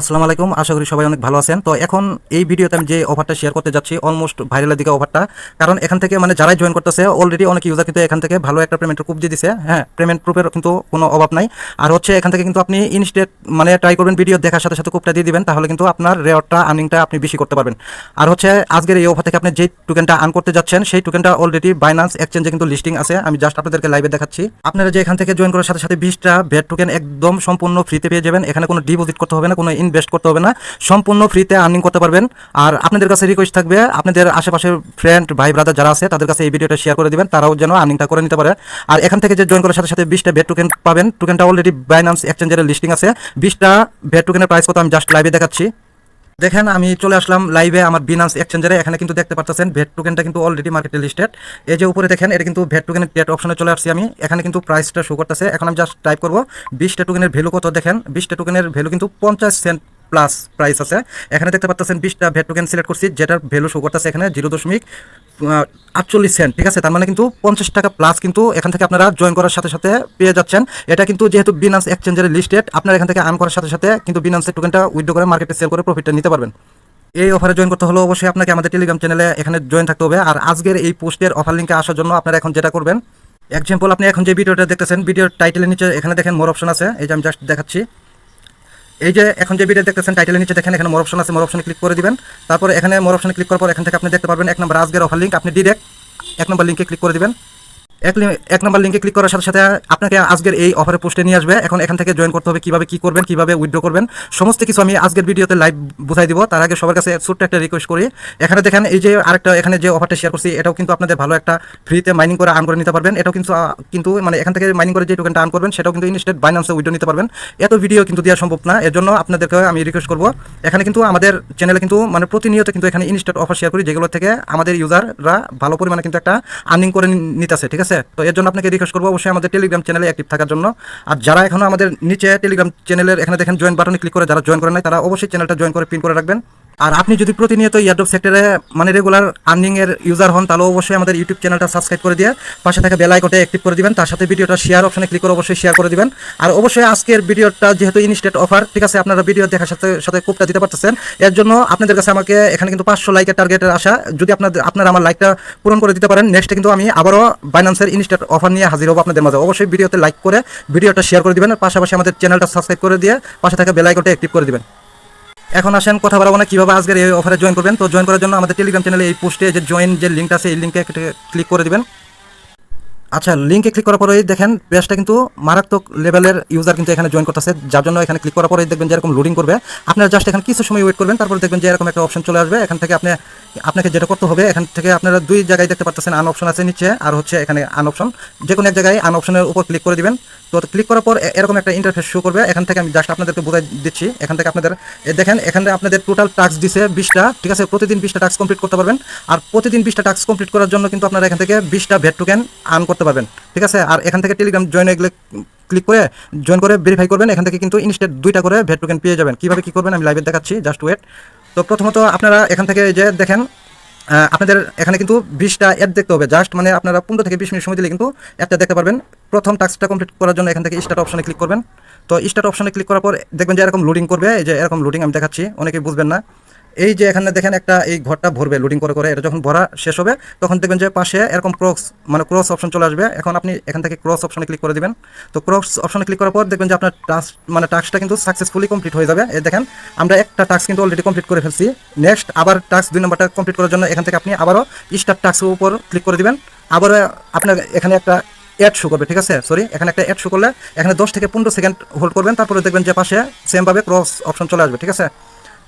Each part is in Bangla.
আসসালামু আলাইকুম, আশা করি সবাই অনেক ভালো আছেন। তো এখন এই ভিডিওতে আমি যে অফারটা শেয়ার করতে যাচ্ছি অলমোস্ট ভাইরালের দিকে অফারটা কারণ এখান থেকে মানে যারাই জয়েন করতেছে অলরেডি অনেক ইউজার কিন্তু এখান থেকে ভালো একটা পেমেন্ট প্রুফ দিয়ে দিছে। হ্যাঁ পেমেন্ট প্রুফের কিন্তু কোনো অভাব নাই। আর হচ্ছে এখান থেকে কিন্তু আপনি ইনস্টেট মানে ট্রাই করবেন ভিডিও দেখার সাথে সাথে কুপটা দিয়ে দিবেন, তাহলে কিন্তু আপনার রেওয়ারটা আর্নিংটা আপনি বেশি করতে পারবেন। আর হচ্ছে আজকের এই অফার থেকে আপনি যে টোকেনটা আর্ন করতে যাচ্ছেন, সেই টোকেনটা অলরেডি বাইনান্স এক্সচেঞ্জে কিন্তু লিস্টিং আছে। আমি জাস্ট আপনাদেরকে লাইভে দেখাচ্ছি। আপনারা যে এখান থেকে জয়েন করার সাথে সাথে বিশটা ভেট টোকেন একদম সম্পূর্ণ ফ্রিতে পেয়ে যাবেন। এখানে কোনো ডিপোজিট করতে হবে না, কোনো ইনভেস্ট করতে হবে না। সম্পূর্ণ ফ্রিতে আর্নিং করতে পারবেন। আর আপনাদের কাছে রিকোয়েস্ট থাকবে, আপনাদের আশেপাশের ফ্রেন্ড ভাই ব্রাদার যারা আছে, তাদের কাছে এই ভিডিওটা শেয়ার করে দেবেন, তারাও যেন আর্নিংটা করে নিতে পারে। আর এখান থেকে যে জয়েন করার সাথে সাথে বিশটা ভেট টোকেন পাবেন। টোকেনটা অলরেডি বাইনান্স এক্সচেঞ্জের লিস্টিং আছে। বিশটা ভেট টোকেনের প্রাইস কত আমি জাস্ট লাইভে দেখাচ্ছি। দেখেন, আমি চলে আসলাম লাইভে আমার বিনান্স এক্সচেঞ্জারে এখানে কিন্তু দেখতে পাচ্ছেন ভেট টোকেনটা কিন্তু অলরেডি মার্কেটে লিস্টেড এই যে উপরে দেখেন, এটা কিন্তু ভেট টোকেনের ডেট অপশনে চলে আসছি আমি। এখানে কিন্তু প্রাইসটা শো করতেছে। এখন আমি জাস্ট টাইপ করব। বিশটা টোকেনের ভ্যালু কত দেখেন? বিশটা টোকেনের ভ্যালু কিন্তু পঞ্চাশ সেন্ট প্লাস প্রাইস আছে। এখানে দেখতে পাচ্ছেন বিশটা ভেট টোকেন সিলেক্ট করছি, যেটার ভ্যালু শো করতেছে এখানে জিরো দশমিক আটচল্লিশ সেন্ট ঠিক আছে? তার মানে কিন্তু পঞ্চাশ টাকা প্লাস কিন্তু এখান থেকে আপনারা জয়েন করার সাথে সাথে পেয়ে যাচ্ছেন। এটা কিন্তু যেহেতু বিনান্স এক্সচেঞ্জের লিস্টেড আপনারা এখান থেকে আর্ন করার সাথে সাথে কিন্তু বিনান্সের টোকেনটা উইথড্র করে মার্কেটে সেল করে প্রফিটটা নিতে পারবেন। এই অফারে জয়েন করতে হলে অবশ্যই আপনাকে আমাদের টেলিগ্রাম চ্যানেলে এখানে জয়েন থাকতে হবে। আর আজকের এই পোস্টের অফার লিঙ্কে আসার জন্য আপনারা এখন যেটা করবেন এক্সাম্পল আপনি এখন যে ভিডিওটা দেখতেছেন ভিডিওর টাইটেলের নিচে এখানে দেখেন মোর অপশন আছে। এই যে আমি জাস্ট দেখাচ্ছি। এই যে এখন যে ভিডিও দেখতেছেন টাইটেলের নিচে দেখেন, এখানে মোর অপশন আছে মোর অপশনে ক্লিক করে দিবেন। তারপর এখানে মোর অপশনে ক্লিক করার পর এখান থেকে আপনি দেখতে পারবেন, এক নম্বর আজকের অফার লিঙ্ক আপনি ডিরেক্ট এক নম্বর লিঙ্কে ক্লিক করে দিবেন। এক এক নম্বর লিঙ্কে ক্লিক করার সাথে সাথে আপনাকে আজকের এই অফারে পোস্টে নিয়ে আসবে। এখন এখান থেকে জয়েন করতে হবে, কীভাবে কি করবেন, কীভাবে উইথড্র করবেন, সমস্ত কিছু আমি আজকের ভিডিওতে লাইভ বুঝাই দিব। তার আগে সবার কাছে ছোট্ট একটা রিকোয়েস্ট করি। এখানে দেখেন, এই যে আরেকটা এখানে যে অফারটা শেয়ার করছি, এটাও কিন্তু আপনাদের ভালো একটা ফ্রিতে মাইনিং করে আর্ন করে নিতে পারবেন। এটাও কিন্তু কিন্তু মানে এখান থেকে মাইনিং করে যে টোকেনটা আর্ন করবেন, সেটাও কিন্তু ইনস্টেট বাইন্যান্সে উইথড্র নিতে পারবেন। এত ভিডিও কিন্তু দেওয়া সম্ভব না এর জন্য আপনাদেরকে আমি রিকোয়েস্ট করব। এখানে কিন্তু আমাদের চ্যানেলে কিন্তু মানে প্রতিনিয়ত কিন্তু এখানে ইনস্টেট অফার শেয়ার করি, যেগুলো থেকে আমাদের ইউজাররা ভালো পরিমাণে কিন্তু একটা আর্নিং করে নিতেছে, ঠিক আছে? তো এর জন্য আপনাকে রিকোয়েস্ট করব অবশ্যই আমাদের টেলিগ্রাম চ্যানেলে অ্যাক্টিভ থাকার জন্য। আর যারা এখনও আমাদের নিচে টেলিগ্রাম চ্যানেলের এখানে দেখেন জয়েন বাটনে ক্লিক করে, যারা জয়েন করেন নাই, তারা অবশ্যই চ্যানেলটা জয়েন করে পিন করে রাখবেন। আর আপনি যদি প্রতিনিয়ত ইয়ারডপ সেক্টরে মানে রেগুলার আর্নিং এর ইউজার হন, তাহলে অবশ্যই আমাদের ইউটিউব চ্যানেলটা সাবস্ক্রাইব করে দিয়ে পাশে থাকা বেল আইকনটা অ্যাক্টিভ করে দিবেন। তার সাথে ভিডিওটা শেয়ার অপশনে ক্লিক করে অবশ্যই শেয়ার করে দিবেন। আর অবশ্যই আজকের ভিডিওটা যেহেতু ইনস্টেট অফার ঠিক আছে, আপনারা ভিডিও দেখার সাথে সাথে কোপটা দিতে পারতেছেন। এর জন্য আপনাদের কাছে আমাকে এখানে কিন্তু পাঁচশো লাইকের টার্গেটের আশা। যদি আপনাদের আপনারা আমার লাইকটা পূরণ করে দিতে পারেন নেক্সটে কিন্তু আমি আবারও বাইন্যান্সের ইনস্টেট অফার নিয়ে হাজির হব আপনাদের মাঝে। অবশ্যই ভিডিওতে লাইক করে ভিডিওটা শেয়ার করে দিবেন। পাশাপাশি আমাদের চ্যানেলটা সাবস্ক্রাইব করে দিয়ে পাশে থাকা বেল আইকনটা অ্যাক্টিভ করে দিবেন। এখন আসেন, কথা বলব না, কীভাবে আজকের এই অফারে জয়েন করবেন? তো জয়েন করার জন্য আমাদের টেলিগ্রাম চ্যানেলে এই পোস্টে যে জয়েন যে লিঙ্কটা আছে, এই লিঙ্কে ক্লিক করে দিবেন। আচ্ছা লিঙ্কে ক্লিক করার পরেই দেখেন পেজটা কিন্তু মারাত্মক লেভেলের ইউজার কিন্তু এখানে জয়েন করতেছে। যার জন্য এখানে ক্লিক করার পরেই দেখবেন যেরকম লোডিং করবে। আপনারা জাস্ট এখানে কিছু সময় ওয়েট করবেন, তারপর দেখবেন যে এরকম একটা অপশন চলে আসবে। এখান থেকে আপনি, আপনাকে যেটা করতে হবে, এখান থেকে আপনারা দুই জায়গায় দেখতে পাচ্ছেন আন অপশন আছে নিচে আর হচ্ছে এখানে আন অপশন যে কোনো এক জায়গায় আন অপশনের উপর ক্লিক করে দিবেন। তো ক্লিক করার পর এরকম একটা ইন্টারফেস শো করবে। এখান থেকে আমি জাস্ট আপনাদেরকে বোঝাই দিচ্ছি। এখান থেকে আপনাদের দেখেন, এখানে আপনাদের টোটাল টাস্ক দিছে বিশটা, ঠিক আছে? প্রতিদিন বিশটা টাস্ক কমপ্লিট করতে পারবেন। আর প্রতিদিন বিশটা টাস্ক কমপ্লিট করার জন্য কিন্তু আপনারা এখান থেকে বিশটা ভেট টোকেন আর্ন করতে পারবেন। ঠিক আছে? আর এখান থেকে টেলিগ্রাম জয়েন এগুলো ক্লিক করে জয়েন করে ভেরিফাই করবেন। এখান থেকে কিন্তু ইনস্টেট দুইটা করে ভেট টোকেন পেয়ে যাবেন। কীভাবে কী করবেন আমি লাইভে দেখাচ্ছি জাস্ট ওয়েট তো প্রথমত আপনারা এখান থেকে যে দেখেন আপনাদের এখানে কিন্তু বিশটা অ্যাড দেখতে হবে। জাস্ট মানে আপনারা পনেরো থেকে বিশ মিনিট সময় দিলে কিন্তু অ্যাডটা দেখতে পারবেন। প্রথম টাস্কটা কমপ্লিট করার জন্য এখান থেকে স্টার্ট অপশনে ক্লিক করবেন। তো স্টার্ট অপশনে ক্লিক করার পর দেখবেন যে এরকম লোডিং করবে। যে এরকম লোডিং আমি দেখাচ্ছি। অনেকেই বুঝবেন না। এই যে এখানে দেখেন একটা এই ঘরটা ভরবে লোডিং করে করে, এটা যখন ভরা শেষ হবে, তখন দেখবেন যে পাশে এরকম ক্রস মানে ক্রস অপশন চলে আসবে। এখন আপনি এখান থেকে ক্রস অপশনে ক্লিক করে দিবেন। তো ক্রস অপশনে ক্লিক করার পর দেখবেন যে আপনার টাস্ক মানে টাস্কটা কিন্তু সাকসেসফুলি কমপ্লিট হয়ে যাবে। এই দেখেন, আমরা একটা টাস্ক কিন্তু অলরেডি কমপ্লিট করে ফেলছি। নেক্সট আবার টাস্ক দুই নম্বরটা কমপ্লিট করার জন্য এখান থেকে আপনি আবারও স্টার টাস্কের উপর ক্লিক করে দিবেন। আবারও আপনার এখানে একটা অ্যাড শো করবে, ঠিক আছে? সরি এখানে একটা অ্যাড শো করলে এখানে দশ থেকে পনেরো সেকেন্ড হোল্ড করবেন। তারপরে দেখবেন যে পাশে সেমভাবে ক্রস অপশন চলে আসবে, ঠিক আছে?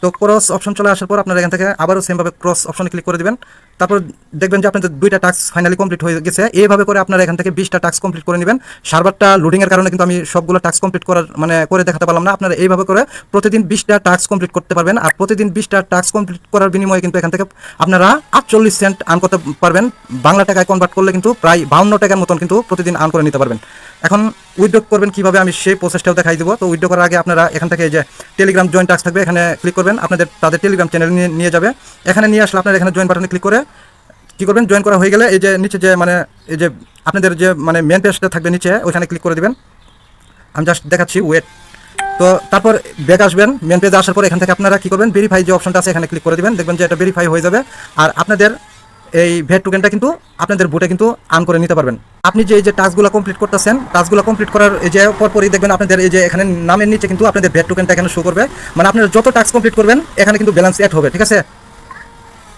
তো ক্রস অপশন চলে আসার পর আপনারা এখান থেকে আবারও সেমভাবে ক্রস অপশনে ক্লিক করে দিবেন। তারপর দেখবেন যে আপনাদের দুইটা টাস্ক ফাইনালি কমপ্লিট হয়ে গেছে। এইভাবে করে আপনারা এখান থেকে বিশটা টাস্ক কমপ্লিট করে নেবেন। সার্ভারটা লোডিংয়ের কারণে কিন্তু আমি সবগুলো টাস্ক কমপ্লিট করার মানে করে দেখাতে পারলাম না। আপনারা এইভাবে করে প্রতিদিন বিশটা টাস্ক কমপ্লিট করতে পারবেন। আর প্রতিদিন বিশটা টাস্ক কমপ্লিট করার বিনিময়ে কিন্তু এখান থেকে আপনারা আটচল্লিশ সেন্ট আর্ন করতে পারবেন। বাংলা টাকায় কনভার্ট করলে কিন্তু প্রায় বাউন্ন টাকার মতন কিন্তু প্রতিদিন আর্ন করে নিতে পারবেন। এখন উইথড্র করবেন কীভাবে আমি সেই প্রসেসটাও দেখাই দিব। তো উইথড্র করার আগে আপনারা এখান থেকে যে টেলিগ্রাম জয়েন টাস্ক থাকবে, এখানে ক্লিক করবেন। আপনাদের, তাদের টেলিগ্রাম চ্যানেল নিয়ে যাবে। এখানে নিয়ে আসলে আপনারা এখানে জয়েন বাটনে ক্লিক করে কি করবেন? জয়েন করা হয়ে গেলে এই যে নিচে যে মানে এই যে আপনাদের যে মানে মেন পেজটা থাকবে নিচে, ওইখানে ক্লিক করে দিবেন। আমি জাস্ট দেখাচ্ছি ওয়েট তো তারপর ব্যাক আসবেন। মেন পেজে আসার পর এখান থেকে আপনারা কী করবেন? ভেরিফাই যে অপশনটা আছে, এখানে ক্লিক করে দিবেন। দেখবেন যে এটা ভেরিফাই হয়ে যাবে। আর আপনাদের এই ভেট টোকেনটা কিন্তু আপনাদের বুটে কিন্তু আন করে নিতে পারবেন। আপনি যে এই যে টাস্কগুলো কমপ্লিট করতেছেন টাস্কগুলো কমপ্লিট করার এই যে পরপরই দেখবেন আপনাদের এই যে এখানে নামের নিচে কিন্তু আপনাদের ভেট টোকেনটা এখানে শো করবে। মানে আপনারা যত টাস্ক কমপ্লিট করবেন, এখানে কিন্তু ব্যালেন্স অ্যাড হবে, ঠিক আছে?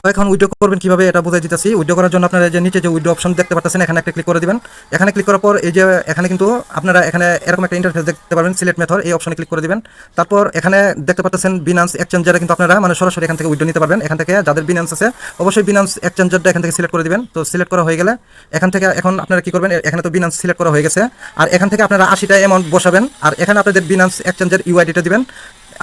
এখন উইড্রো করবেন কীভাবে এটা বুঝাই দিতেছি। উইড্রো করার জন্য আপনারা যে নিচে যে উইড্রো অপশন দেখতে পাচ্ছেন এখানে একটা ক্লিক করে দিবেন। এখানে ক্লিক করার পর এই যে এখানে কিন্তু আপনারা এখানে এরকম একটা ইন্টারফেস দেখতে পারবেন সিলেক্ট মেথড এই অপশনে ক্লিক করে দিবেন। তারপর এখানে দেখতে পাচ্ছেন বিনান্স এক্সচেঞ্জারে কিন্তু আপনারা মানে সরাসরি এখান থেকে উইড্রো নিতে পারবেন। এখান থেকে যাদের বিনান্স আছে, অবশ্যই বিনান্স এক্সচেঞ্জারটা এখান থেকে সিলেক্ট করে দিবেন। তো সিলেক্ট করা হয়ে গেলে এখান থেকে এখন আপনারা কি করবেন এখানে তো বিনান্স সিলেক্ট করা হয়ে গেছে। আর এখান থেকে আপনারা আশিটা অ্যামাউন্ট বসাবেন। আর এখানে আপনাদের বিনান্স এক্সচেঞ্জের ইউআইডিটা দিবেন।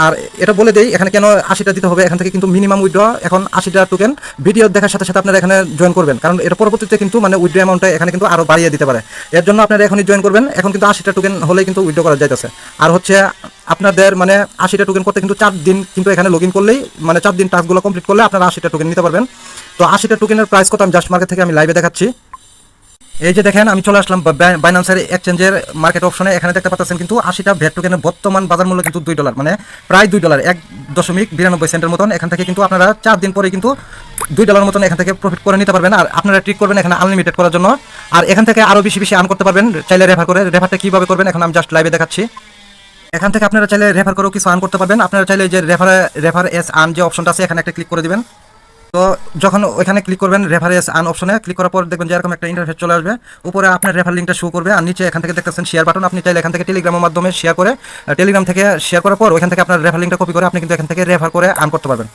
আর এটা বলে দেই, এখানে কেন আশিটা দিতে হবে? এখান থেকে কিন্তু মিনিমাম উইড্র এখন আশিটা টোকেন ভিডিও দেখার সাথে সাথে আপনারা এখানে জয়েন করবেন। কারণ এর পরবর্তীতে কিন্তু মানে উইড্রো অ্যামাউন্টটা এখানে কিন্তু আরও বাড়িয়ে দিতে পারে। এর জন্য আপনারা এখনই জয়েন করবেন। এখন কিন্তু আশিটা টোকেন হলে কিন্তু উইড্রো করা যাইতেছে। আর হচ্ছে আপনাদের মানে আশিটা টোকেন করতে কিন্তু চার দিন কিন্তু এখানে লগ ইন করলেই মানে চার দিন টাস্কগুলো কমপ্লিট করলে আপনারা আশিটা টোকেন নিতে পারবেন। তো আশিটা টোকেনের প্রাইস কত আমি জাস্ট মার্কেট থেকে আমি লাইভে দেখাচ্ছি। এই যে দেখেন, আমি চলে আসলাম বাইন্যান্সের এক্সচেঞ্জের মার্কেট অপশনে এখানে দেখতে পাচ্ছেন কিন্তু আশিটা ভেট টোকেনের বর্তমান বাজার মূল্য কিন্তু দুই ডলার মানে প্রায় দুই ডলার এক দশমিক বিরানব্বই সেন্টের মতন। এখান থেকে কিন্তু আপনারা চার দিন পরে কিন্তু দুই ডলার মতন এখান থেকে প্রফিট করে নিতে পারবেন। আর আপনারা ট্রিক করবেন এখানে আনলিমিটেড করার জন্য। আর এখান থেকে আরও বেশি বেশি আর্ন করতে পারবেন। চাইলে রেফার করে রেফারটা কীভাবে করবেন, এখন আমি জাস্ট লাইভে দেখাচ্ছি। এখান থেকে আপনারা চাইলে রেফার করেও কিছু আর্ন করতে পারবেন। আপনারা চাইলে যে রেফার রেফার এস আর্ন যে অপশনটা আছে, এখানে একটা ক্লিক করে দিবেন। তো যখন ওইখানে ক্লিক করবেন রেফারেন্স আন অপশনে ক্লিক করার পর দেখবেন যে এরকম একটা ইন্টারফেস চলে আসবে। উপরে আপনার রেফার লিঙ্কটা শো করবে আর নিচে এখান থেকে দেখতেছেন শেয়ার বাটন আপনি চাইলে এখান থেকে টেলিগ্রামের মাধ্যমে শেয়ার করে টেলিগ্রাম থেকে শেয়ার করার পর ওইখান থেকে আপনার রেফার লিঙ্কটা কপি করে আপনি কিন্তু এখান থেকে রেফার করে আর্ন করতে পারবেন।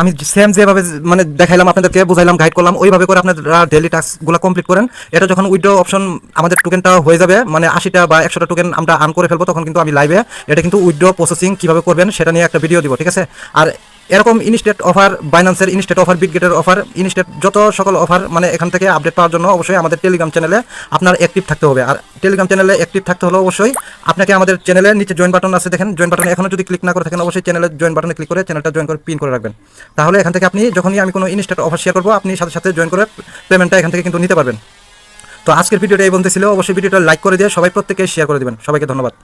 আমি সেম যেভাবে মানে দেখাইলাম আপনাদেরকে, বুঝাইলাম গাইড করলাম, ওইভাবে করে আপনারা ডেলি টাস্কগুলো কমপ্লিট করেন। এটা যখন উইড্রো অপশন আমাদের টোকেনটা হয়ে যাবে মানে আশিটা বা একশোটা টোকেন আমরা আর্ন করে ফেলব, তখন কিন্তু আমি লাইভে এটা কিন্তু উইড্রো প্রসেসিং কীভাবে করবেন সেটা নিয়ে একটা ভিডিও দিব, ঠিক আছে? আর এরকম ইনস্টেট অফার বাইন্যান্সের ইনস্টেট অফার বিটগেটের অফার ইনস্টেট যত সকল অফার মানে এখান থেকে আপডেট পাওয়ার জন্য অবশ্যই আমাদের টেলিগ্রাম চ্যানেলে আপনার অ্যাক্টিভ থাকতে হবে। আর টেলিগ্রাম চ্যানেলে অ্যাক্টিভ থাকতে হলে অবশ্যই আপনাকে আমাদের চ্যানেলে নিচে জয়েন বাটন আছে, দেখেন জয়েন বাটনে এখনও যদি ক্লিক না করে থাকেন, অবশ্যই চ্যানেলে জয়েন বাটনে ক্লিক করে চ্যানেলটা জয়েন করে পিন করে রাখবেন। তাহলে এখান থেকে আপনি যখনই আমি কোনো ইনস্টেট অফার শেয়ার করব, আপনি সাথে সাথে জয়েন করে পেমেন্টটা এখান থেকে কিন্তু নিতে পারবেন। তো আজকের ভিডিওটা এই বলতে ছিল। অবশ্যই ভিডিওটা লাইক করে দিয়ে সবাই প্রত্যেকে শেয়ার করে দেবেন। সবাইকে ধন্যবাদ।